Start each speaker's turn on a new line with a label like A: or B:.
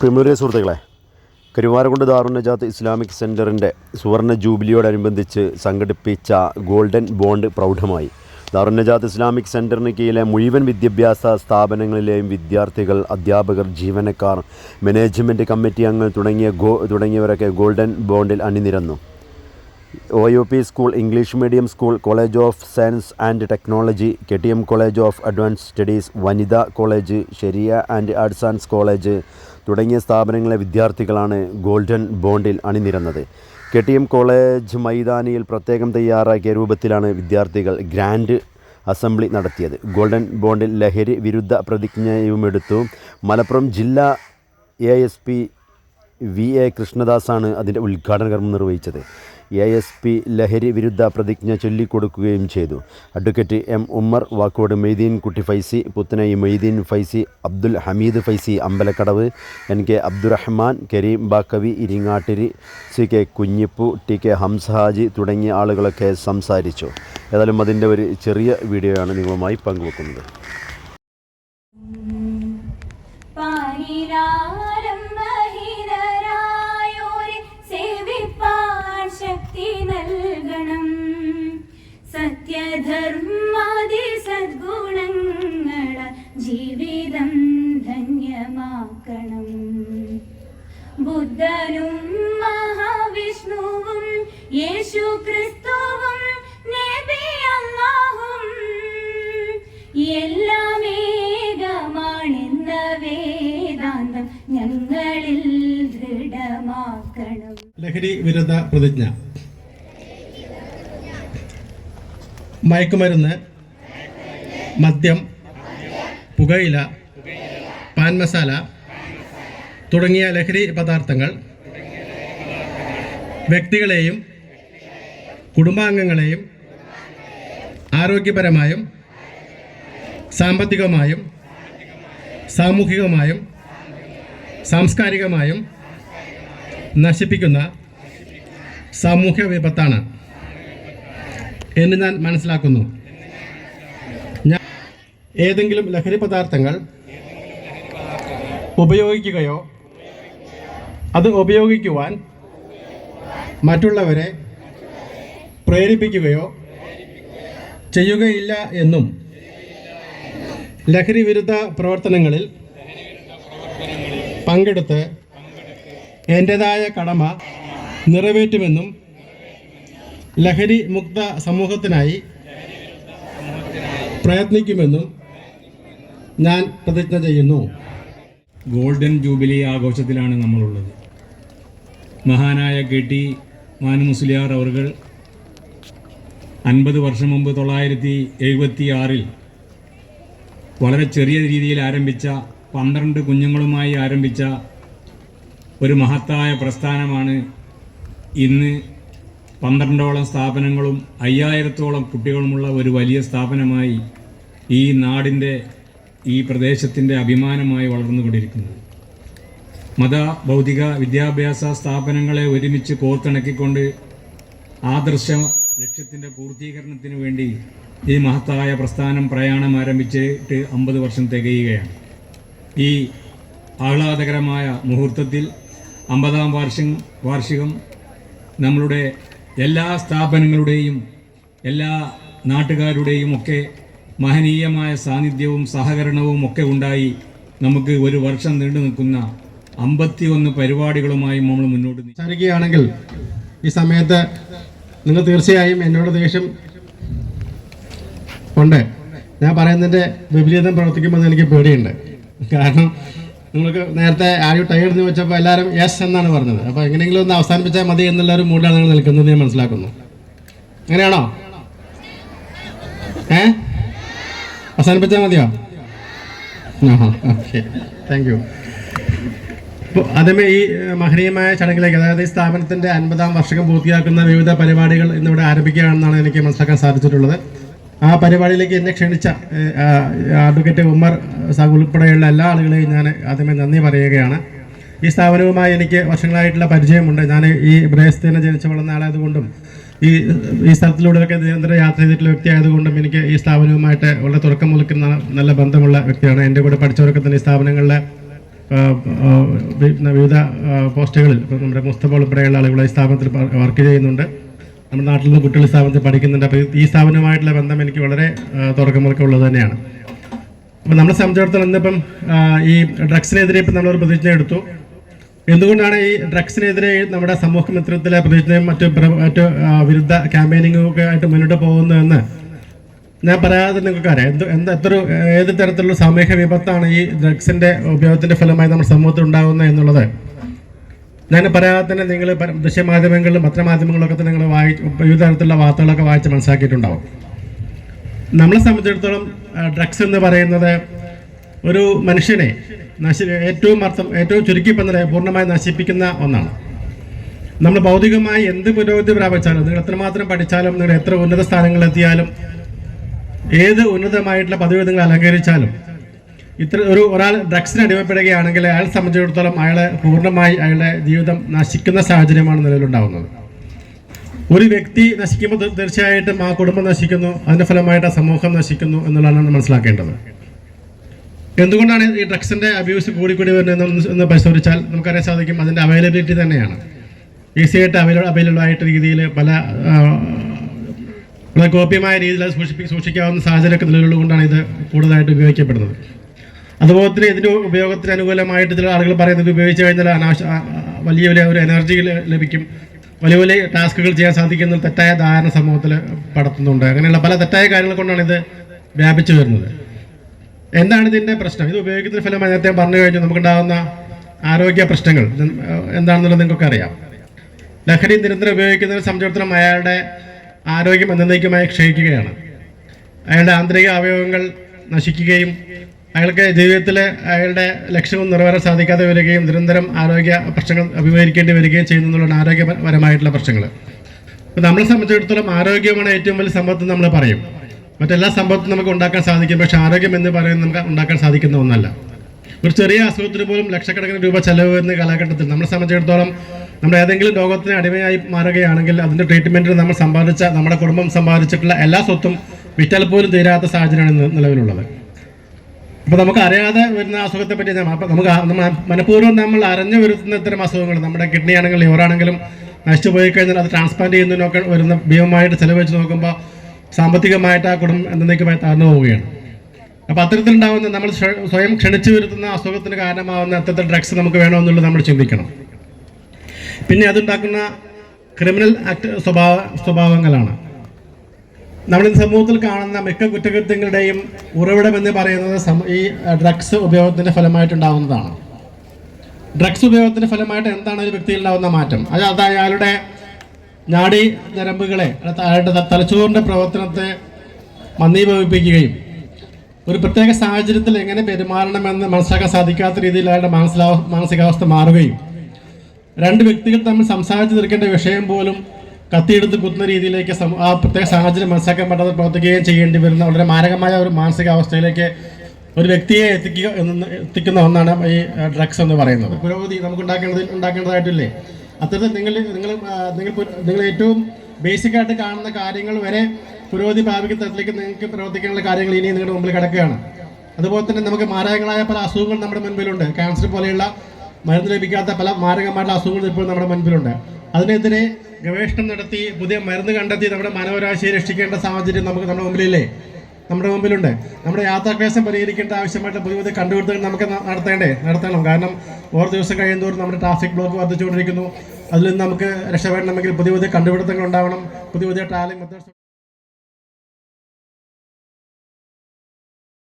A: പ്രിമറിയ സുഹൃത്തുക്കളെ കരുവാരക്കുണ്ട് ദാറുനജാത്ത് ഇസ്ലാമിക് സെന്ററിന്റെ സുവർണ ജൂബിലിയോടനുബന്ധിച്ച് സംഘടിപ്പിച്ച ഗോൾഡൻ ബോണ്ട് പ്രൗഢമായി. ദാറുനജാത്ത് ഇസ്ലാമിക് സെന്ററിന് കീഴിലെ മുഴുവൻ വിദ്യാഭ്യാസ സ്ഥാപനങ്ങളിലെയും വിദ്യാർത്ഥികൾ അധ്യാപകർ ജീവനക്കാർ മാനേജ്മെന്റ് കമ്മിറ്റി അംഗങ്ങൾ തുടങ്ങിയ ഗോ തുടങ്ങിയവരൊക്കെ ഗോൾഡൻ ബോണ്ടിൽ അണിനിരന്നു. O U P school English medium school college of science and technology K T M college of advance studies വനിതാ college ഷെരിയ and arts and college തുടങ്ങിയ സ്ഥാപനങ്ങളിലെ വിദ്യാർത്ഥികളാണ് ഗോൾഡൻ ബോണ്ടിൽ അണിനിരന്നത്. കെ ടി എം കോളേജ് മൈതാനിയിൽ പ്രത്യേകം തയ്യാറാക്കിയ രൂപത്തിലാണ് വിദ്യാർത്ഥികൾ ഗ്രാൻഡ് അസംബ്ലി നടത്തിയത്. ഗോൾഡൻ ബോണ്ടിൽ ലഹരി വിരുദ്ധ പ്രതിജ്ഞയുമെടുത്തു. മലപ്പുറം ജില്ലാ A S P V A കൃഷ്ണദാസാണ് അതിന്റെ ഉദ്ഘാടന കർമ്മം നിർവഹിച്ചത്. എ എസ് പി ലഹരി വിരുദ്ധ പ്രതിജ്ഞ ചൊല്ലിക്കൊടുക്കുകയും ചെയ്തു. Advocate M Ummer Vakkode Moideen Kutty Faizy Puthanazhi Moideen Faizy Abdul Hameed Faizy Ambalakkadavu N K Abdurahman Kareem Baqavi Iringattiri C K Kunjippu T K Hamzahaji തുടങ്ങിയ ആളുകളൊക്കെ സംസാരിച്ചു. ഏതായാലും അതിന്റെ ഒരു ചെറിയ വീഡിയോയാണ് നിങ്ങളുമായി പങ്കുവെക്കുന്നത്.
B: സത്യധർമാതി സദ്ഗുണങ്ങള ജീവിതം ധന്യമാക്കണം. ബുദ്ധനും മഹാവിഷ്ണുവും യേശു ക്രിസ്തുവും നബി അല്ലാഹും എല്ലാം ഏകമാണെന്ന വേദാന്തം ഞങ്ങളിൽ ദൃഢമാക്കണം.
C: ലഹരി വിരുദ്ധ പ്രതിജ്ഞ. മയക്കുമരുന്ന് മദ്യം പുകയില പാൻ മസാല തുടങ്ങിയ ലഹരി പദാർത്ഥങ്ങൾ വ്യക്തികളെയും കുടുംബാംഗങ്ങളെയും ആരോഗ്യപരമായും സാമ്പത്തികമായും സാമൂഹികമായും സാംസ്കാരികമായും നശിപ്പിക്കുന്ന സാമൂഹ്യ വിപത്താണ്. എന്ന് ഞാൻ മനസ്സിലാക്കുന്നു. ഞാൻ ഏതെങ്കിലും ലഹരി പദാർത്ഥങ്ങൾ ഉപയോഗിക്കുകയോ അത് ഉപയോഗിക്കുവാൻ മറ്റുള്ളവരെ പ്രേരിപ്പിക്കുകയോ ചെയ്യുകയില്ല എന്നും ലഹരി വിരുദ്ധ പ്രവർത്തനങ്ങളിൽ പങ്കെടുത്ത് എന്റെതായ കടമ നിറവേറ്റുമെന്നും ലഹരി മുക്ത സമൂഹത്തിനായി പ്രയത്നിക്കുമെന്നും ഞാൻ പ്രതിജ്ഞ ചെയ്യുന്നു.
D: ഗോൾഡൻ ജൂബിലി ആഘോഷത്തിലാണ് നമ്മളുള്ളത്. മഹാനായ കെ ടി മാനുമുസ്ലിയാർ അവർകൾ അൻപത് വർഷം മുമ്പ് തൊള്ളായിരത്തി എഴുപത്തി ആറിൽ വളരെ ചെറിയ രീതിയിൽ ആരംഭിച്ച പന്ത്രണ്ട് കുഞ്ഞുങ്ങളുമായി ആരംഭിച്ച ഒരു മഹത്തായ പ്രസ്ഥാനമാണ് ഇന്ന് പന്ത്രണ്ടോളം സ്ഥാപനങ്ങളും അയ്യായിരത്തോളം കുട്ടികളുമുള്ള ഒരു വലിയ സ്ഥാപനമായി ഈ നാടിന്റെ ഈ പ്രദേശത്തിന്റെ അഭിമാനമായി വളർന്നുകൊണ്ടിരിക്കുന്നത് മത ഭൗതിക വിദ്യാഭ്യാസ സ്ഥാപനങ്ങളെ ഒരുമിച്ച് കോർത്തിണക്കിക്കൊണ്ട് ആദർശ ലക്ഷ്യത്തിന്റെ പൂർത്തീകരണത്തിന് വേണ്ടി ഈ മഹത്തായ പ്രസ്ഥാനം പ്രയാണം ആരംഭിച്ചിട്ട് അമ്പത് വർഷം തികയുകയാണ്. ഈ ആഹ്ലാദകരമായ മുഹൂർത്തത്തിൽ അമ്പതാം വാർഷികം വാർഷികം നമ്മളുടെ എല്ലാ സ്ഥാപനങ്ങളുടെയും എല്ലാ നാട്ടുകാരുടെയും ഒക്കെ മഹനീയമായ സാന്നിധ്യവും സഹകരണവും ഒക്കെ ഉണ്ടായി നമുക്ക് ഒരു വർഷം നീണ്ടു നിൽക്കുന്ന അമ്പത്തി ഒന്ന് പരിപാടികളുമായി നമ്മൾ മുന്നോട്ട്
C: സംസാരിക്കുകയാണെങ്കിൽ ഈ സമയത്ത് നിങ്ങൾ തീർച്ചയായും എന്നോട് ദേഷ്യം ഉണ്ട്. ഞാൻ പറയുന്നതിന്റെ വിപരീതം പ്രവർത്തിക്കുമ്പോൾ എനിക്ക് പേടിയുണ്ട്. കാരണം നിങ്ങൾക്ക് നേരത്തെ ആരും ടൈർഡ് എന്ന് വെച്ചപ്പോൾ എല്ലാവരും യെസ് എന്നാണ് പറഞ്ഞത്. അപ്പോൾ എങ്ങനെയെങ്കിലും ഒന്ന് അവസാനിപ്പിച്ചാൽ മതി എന്നുള്ള ഒരു മൂഡിലാണ് നിങ്ങൾ നിൽക്കുന്നത് ഞാൻ മനസ്സിലാക്കുന്നു. അങ്ങനെയാണോ? ഏ? അവസാനിപ്പിച്ചാൽ മതിയോ? താങ്ക് യു അപ്പോൾ ഈ മഹനീയമായ ചടങ്ങിലേക്ക് അതായത് ഈ സ്ഥാപനത്തിന്റെ അൻപതാം വർഷകം പൂർത്തിയാക്കുന്ന വിവിധ പരിപാടികൾ ഇന്നിവിടെ ആരംഭിക്കുകയാണെന്നാണ് എനിക്ക് മനസ്സിലാക്കാൻ സാധിച്ചിട്ടുള്ളത്. ആ പരിപാടിയിലേക്ക് എന്നെ ക്ഷണിച്ച അഡ്വക്കേറ്റ് ഉമ്മർ സാഹു ഉൾപ്പെടെയുള്ള എല്ലാ ആളുകളെയും ഞാൻ ആദ്യമേ നന്ദി പറയുകയാണ്. ഈ സ്ഥാപനവുമായി എനിക്ക് വർഷങ്ങളായിട്ടുള്ള പരിചയമുണ്ട്. ഞാൻ ഈ പ്രദേശത്തിന് ജനിച്ചു വളർന്ന ആളായതുകൊണ്ടും ഈ ഈ സ്ഥലത്തിലൂടെയൊക്കെ നിരന്തരം യാത്ര ചെയ്തിട്ടുള്ള വ്യക്തി ആയതുകൊണ്ടും എനിക്ക് ഈ സ്ഥാപനവുമായിട്ട് വളരെ തുടക്കം മുതൽക്കുന്ന നല്ല ബന്ധമുള്ള വ്യക്തിയാണ്. എന്റെ കൂടെ പഠിച്ചവരൊക്കെ തന്നെ ഈ സ്ഥാപനങ്ങളിലെ വിവിധ പോസ്റ്റുകളിൽ നമ്മുടെ മുസ്തഫ ഉൾപ്പെടെയുള്ള ആളുകൾ ഈ സ്ഥാപനത്തിൽ വർക്ക് ചെയ്യുന്നുണ്ട്. നമ്മുടെ നാട്ടിൽ നിന്ന് കുട്ടികൾ സ്ഥാപനത്തിൽ പഠിക്കുന്നുണ്ട്. അപ്പോൾ ഈ സ്ഥാപനവുമായിട്ടുള്ള ബന്ധം എനിക്ക് വളരെ മുതൽക്കേ ഉള്ളത് തന്നെയാണ്. അപ്പോൾ നമ്മളെ സംബന്ധിച്ചിടത്തോളം ഇന്നിപ്പം ഈ ഡ്രഗ്സിനെതിരെ ഇപ്പം നമ്മളൊരു പ്രതിജ്ഞ എടുത്തു. എന്തുകൊണ്ടാണ് ഈ ഡ്രഗ്സിനെതിരെ നമ്മുടെ സമൂഹ മിത്രത്തിലെ പ്രതിജ്ഞയും മറ്റ് മറ്റ് വിരുദ്ധ ക്യാമ്പയിനിങ്ങും ഒക്കെ ആയിട്ട് മുന്നോട്ട് പോകുന്നതെന്ന് ഞാൻ പറയാതെ നിങ്ങൾക്ക് അറിയാം. എന്ത് എന്ത് എത്ര ഏത് തരത്തിലുള്ള സാമൂഹ്യ വിപത്താണ് ഈ ഡ്രഗ്സിന്റെ ഉപയോഗത്തിന്റെ ഫലമായി നമ്മുടെ സമൂഹത്തിൽ ഉണ്ടാകുന്നത് എന്നുള്ളത്. ഞാൻ പറയാതെ തന്നെ നിങ്ങൾ ദൃശ്യമാധ്യമങ്ങളിലും പത്രമാധ്യമങ്ങളിലൊക്കെ തന്നെ നിങ്ങൾ വായി വിവിധ തരത്തിലുള്ള വാർത്തകളൊക്കെ വായിച്ച് മനസ്സിലാക്കിയിട്ടുണ്ടാവും. നമ്മളെ സംബന്ധിച്ചിടത്തോളം ഡ്രഗ്സ് എന്ന് പറയുന്നത് ഒരു മനുഷ്യനെ നശി ഏറ്റവും അർത്ഥം ഏറ്റവും ചുരുക്കി പറഞ്ഞത് പൂർണമായി നശിപ്പിക്കുന്ന ഒന്നാണ്. നമ്മൾ ഭൗതികമായി എന്ത് പുരോഗതി പ്രാപിച്ചാലും നിങ്ങൾ എത്രമാത്രം പഠിച്ചാലും നിങ്ങൾ എത്ര ഉന്നത സ്ഥാനങ്ങളിലെത്തിയാലും ഏത് ഉന്നതമായിട്ടുള്ള പദവി നിങ്ങൾ അലങ്കരിച്ചാലും ഇത്ര ഒരു ഒരാൾ ഡ്രഗ്സിന് അടിമപ്പെടുകയാണെങ്കിൽ അയാളെ സംബന്ധിച്ചിടത്തോളം അയാളെ പൂർണമായി അയാളുടെ ജീവിതം നശിക്കുന്ന സാഹചര്യമാണ് നിലവിലുണ്ടാകുന്നത് ഒരു വ്യക്തി നശിക്കുമ്പോൾ തീർ- തീർച്ചയായിട്ടും ആ കുടുംബം നശിക്കുന്നു അതിന്റെ ഫലമായിട്ട് ആ സമൂഹം നശിക്കുന്നു എന്നുള്ളതാണ് നമ്മൾ മനസ്സിലാക്കേണ്ടത്. എന്തുകൊണ്ടാണ് ഈ ഡ്രഗ്സിന്റെ അബ്യൂസ് കൂടിക്കൂടി വരുന്നത് പരിശോധിച്ചാൽ നമുക്കറിയാൻ സാധിക്കും അതിന്റെ അവൈലബിലിറ്റി തന്നെയാണ്. ഈസി ആയിട്ട് അവൈലബിൾ ആയിട്ട് രീതിയിൽ പല ഗോപ്യമായ രീതിയിൽ അത് സൂക്ഷിപ്പി സൂക്ഷിക്കാവുന്ന സാഹചര്യമൊക്കെ നിലവിലുള്ളതുകൊണ്ടാണ് ഇത് കൂടുതലായിട്ട് ഉപയോഗിക്കപ്പെടുന്നത്. അതുപോലെ തന്നെ ഇതിന്റെ ഉപയോഗത്തിന് അനുകൂലമായിട്ട് ചില ആളുകൾ പറയുന്നത് ഉപയോഗിച്ച് കഴിഞ്ഞാൽ അനാവശ്യ വലിയ വലിയ ഒരു എനർജി ലഭിക്കും. വലിയ വലിയ ടാസ്കുകൾ ചെയ്യാൻ സാധിക്കുന്ന തെറ്റായ ധാരണ സമൂഹത്തിൽ പടത്തുന്നുണ്ട്. അങ്ങനെയുള്ള പല തെറ്റായ കാര്യങ്ങൾ കൊണ്ടാണ് ഇത് വ്യാപിച്ചു വരുന്നത്. എന്താണ് ഇതിന്റെ പ്രശ്നം? ഇത് ഉപയോഗിക്കുന്ന ഫലം നേരത്തെ പറഞ്ഞു കഴിഞ്ഞു. നമുക്കുണ്ടാകുന്ന ആരോഗ്യ പ്രശ്നങ്ങൾ. എന്താണെന്നുള്ളത് നിങ്ങൾക്കൊക്കെ അറിയാം. ലഹരി നിരന്തരം ഉപയോഗിക്കുന്നതിനെ സംബന്ധിച്ചിടത്തോളം അയാളുടെ ആരോഗ്യം എന്നേക്കുമായി ക്ഷയിക്കുകയാണ്. അയാളുടെ ആന്തരിക അവയവങ്ങൾ നശിക്കുകയും അയാൾക്ക് ജീവിതത്തിൽ അയാളുടെ ലക്ഷ്യവും നിറവേറാൻ സാധിക്കാതെ വരികയും നിരന്തരം ആരോഗ്യ പ്രശ്നങ്ങൾ അഭിമുഖീകരിക്കേണ്ടി വരികയും ചെയ്യുന്നു എന്നുള്ളതാണ് ആരോഗ്യപരമായിട്ടുള്ള പ്രശ്നങ്ങൾ. അപ്പോൾ നമ്മളെ സംബന്ധിച്ചിടത്തോളം ആരോഗ്യമാണ് ഏറ്റവും വലിയ സമ്പത്ത് നമ്മൾ പറയും. മറ്റെല്ലാ സമ്പത്തും നമുക്ക് ഉണ്ടാക്കാൻ സാധിക്കും. പക്ഷേ ആരോഗ്യം എന്ന് പറയുന്നത് നമുക്ക് ഉണ്ടാക്കാൻ സാധിക്കുന്ന ഒന്നല്ല. ഒരു ചെറിയ അസുഖത്തിന് പോലും ലക്ഷക്കണക്കിന് രൂപ ചെലവ് വരുന്ന കാലഘട്ടത്തിൽ നമ്മളെ സംബന്ധിച്ചിടത്തോളം നമ്മൾ ഏതെങ്കിലും രോഗത്തിന് അടിമയായി മാറുകയാണെങ്കിൽ അതിന്റെ ട്രീറ്റ്മെന്റിന് നമ്മൾ സമ്പാദിച്ച നമ്മുടെ കുടുംബം സമ്പാദിച്ചിട്ടുള്ള എല്ലാ സ്വത്തും വിറ്റാൽ പോലും തീരാത്ത സാഹചര്യമാണ് നിലവിലുള്ളത്. അപ്പോൾ നമുക്ക് അറിയാതെ വരുന്ന അസുഖത്തെ പറ്റി അപ്പം നമുക്ക് മനഃപൂർവം നമ്മൾ അറിഞ്ഞു വരുത്തുന്ന ഇത്തരം അസുഖങ്ങൾ നമ്മുടെ കിഡ്നി ആണെങ്കിലും ലിവറാണെങ്കിലും നശിച്ചു പോയി കഴിഞ്ഞാൽ അത് ട്രാൻസ്പ്ലാന്റ് ചെയ്യുന്നതിനൊക്കെ വരുന്ന ഭീമമായിട്ട് ചെലവ് വെച്ച് നോക്കുമ്പോൾ സാമ്പത്തികമായിട്ട് ആ കുടുംബം എന്നേക്കുമായി താഴ്ന്നു പോവുകയാണ്. അപ്പോൾ അത്തരത്തിലുണ്ടാവുന്ന നമ്മൾ സ്വയം ക്ഷണിച്ചു വരുത്തുന്ന അസുഖത്തിന് കാരണമാവുന്ന അത്തരത്തിൽ ഡ്രഗ്സ് നമുക്ക് വേണമെന്നുള്ളത് നമ്മൾ ചിന്തിക്കണം. പിന്നെ അതുണ്ടാക്കുന്ന ക്രിമിനൽ ആക്ട് സ്വഭാവ സ്വഭാവങ്ങളാണ്. ഇന്ന് സമൂഹത്തിൽ കാണുന്ന മിക്ക കുറ്റകൃത്യങ്ങളുടെയും ഉറവിടം എന്ന് പറയുന്നത് ഈ ഡ്രഗ്സ് ഉപയോഗത്തിന്റെ ഫലമായിട്ടുണ്ടാകുന്നതാണ് ഡ്രഗ്സ് ഉപയോഗത്തിന്റെ ഫലമായിട്ട് എന്താണ് ഒരു വ്യക്തിയിൽ ഉണ്ടാകുന്ന മാറ്റം? അത് അത് അയാളുടെ നാഡി ഞരമ്പുകളെ അയാളുടെ തലച്ചോറിന്റെ പ്രവർത്തനത്തെ മന്ദീഭവിപ്പിക്കുകയും ഒരു പ്രത്യേക സാഹചര്യത്തിൽ എങ്ങനെ പെരുമാറണമെന്ന് മനസ്സിലാക്കാൻ സാധിക്കാത്ത രീതിയിൽ അയാളുടെ മാനസികാവസ്ഥ മാറുകയും രണ്ട് വ്യക്തികൾ തമ്മിൽ സംസാരിച്ചു തീർക്കേണ്ട വിഷയം പോലും കത്തിയെടുത്ത് കുത്തുന്ന രീതിയിലേക്ക് ആ പ്രത്യേക സാഹചര്യം മനസ്സിലാക്കാൻ പറ്റാതെ പ്രവർത്തിക്കുകയും ചെയ്യേണ്ടി വരുന്ന വളരെ മാരകമായ ഒരു മാനസികാവസ്ഥയിലേക്ക് ഒരു വ്യക്തിയെ എത്തിക്കുക എന്ന് എത്തിക്കുന്ന ഒന്നാണ് ഈ ഡ്രഗ്സ് എന്ന് പറയുന്നത്. പുരോഗതി നമുക്ക് ഉണ്ടാക്കേണ്ടത് ഉണ്ടാക്കേണ്ടതായിട്ടില്ലേ? അത്തരത്തിൽ നിങ്ങൾ നിങ്ങൾ നിങ്ങൾ നിങ്ങൾ ഏറ്റവും ബേസിക് ആയിട്ട് കാണുന്ന കാര്യങ്ങൾ വരെ പുരോഗതി പ്രാപിക്കുന്ന തരത്തിലേക്ക് നിങ്ങൾക്ക് പ്രവർത്തിക്കാനുള്ള കാര്യങ്ങൾ ഇനി നിങ്ങളുടെ മുമ്പിൽ കിടക്കുകയാണ്. അതുപോലെ തന്നെ നമുക്ക് മാരകങ്ങളായ പല അസുഖങ്ങൾ നമ്മുടെ മുൻപിലുണ്ട്. ക്യാൻസർ പോലെയുള്ള മരുന്ന് ലഭിക്കാത്ത പല മാരകമായിട്ടുള്ള അസുഖങ്ങൾ ഇപ്പോൾ നമ്മുടെ മുൻപിലുണ്ട്. അതിനെതിരെ ഗവേഷണം നടത്തി പുതിയ മരുന്ന് കണ്ടെത്തി നമ്മുടെ മാനവരാശിയെ രക്ഷിക്കേണ്ട സാഹചര്യം നമുക്ക് നമ്മുടെ മുമ്പിലില്ലേ? നമ്മുടെ മുമ്പിലുണ്ട്. നമ്മുടെ യാത്രാക്ലേശം പരിഹരിക്കേണ്ട ആവശ്യമായിട്ട് പുതിയ പുതിയ കണ്ടുപിടുത്തങ്ങൾ നമുക്ക് നടത്തേണ്ടേ? നടത്തണം. കാരണം ഓരോ ദിവസം കഴിയുന്നതോറും നമ്മുടെ ട്രാഫിക് ബ്ലോക്ക് വർദ്ധിച്ചുകൊണ്ടിരിക്കുന്നു. അതിൽ നിന്ന് നമുക്ക് രക്ഷപ്പെടണമെങ്കിൽ പുതിയ പുതിയ കണ്ടുപിടുത്തങ്ങൾ ഉണ്ടാവണം. പുതിയ പുതിയ ട്രാവലിംഗ് മെത്തേഡ്സ്